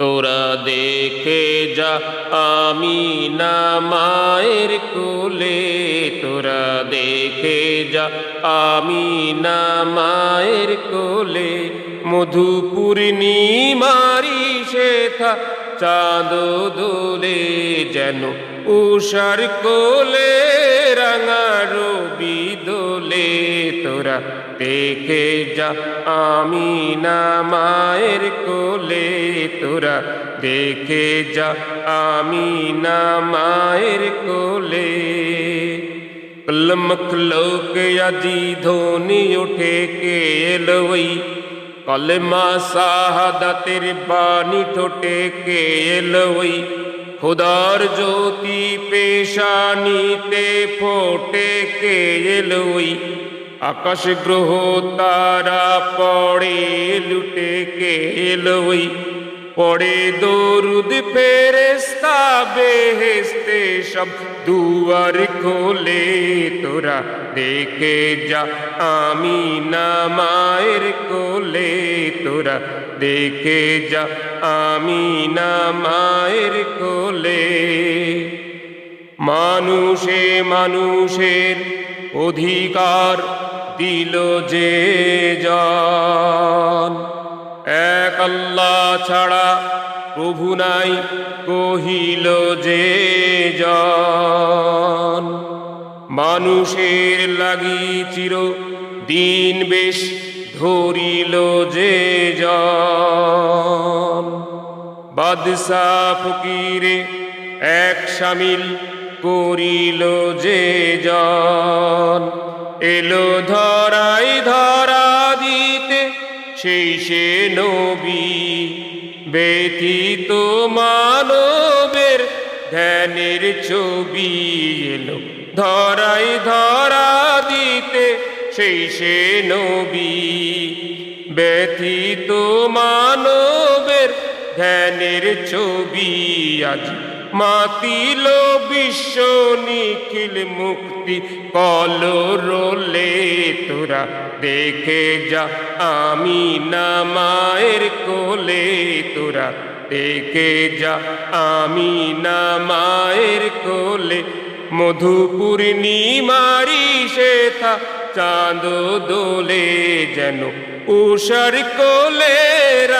তোরা দেখে যা, আমি না মায়ের কোলে। তোরা দেখে যা, আমি না মায়ের কোলে। মধুপূর্ণিমারি শেখা, চাঁদ দোলে যেন উষার কোলে, রাঙা রবি দোলে। তোরা দেখে যা আমি না মায়ের কোলে। তোরা দেখে যা আমি না মায়ের কোলে। কলমক লোক আজি ধোনি উঠে কে এলওই কলমা সাহাদাতের বাণী ঠোঁটে কে এলওই খুদার জ্যোতি পেশানিতে ফোটে কে আকাশ গ্রহ তারা পড়ে, লুটে কে এলওই পড়ে দরুদ ফেরেস্তা বেহেস্তে সব দুয়ার খোলে। তোরা দেখে যা, আমি না মায়ের কোলে। তোরা দেখে যা, আমি না মায়ের কোলে। মানুষে মানুষের অধিকার দিল যে জন। এক আল্লাহ ছাড়া প্রভু নাই, কহিল যে জন। মানুষের লাগি চির দিন বেশ ধরিল যে জন। বাদশা ফকিরে এক সামিল করিল যে জন। এলো ধরাই ধরা দিতে, সেই সে নবী ব্যথিত মানবের ধ্যানের ছবি এলো ধরাই ধরা দিতে, সেই সে নবী ব্যথিত মানবের ধ্যানের ছবি আজ মাতিল বিশ্ব নিখিল মুক্তি, কল রোলে তোরা দেখে যা, আমি না মায়ের কোলে, তোরা দেখে যা, আমি না মায়ের কোলে। মধুপূর্ণিমারি শেথা চাঁদ দোলে যেন উষার কোলে রাঙা রবি দোলে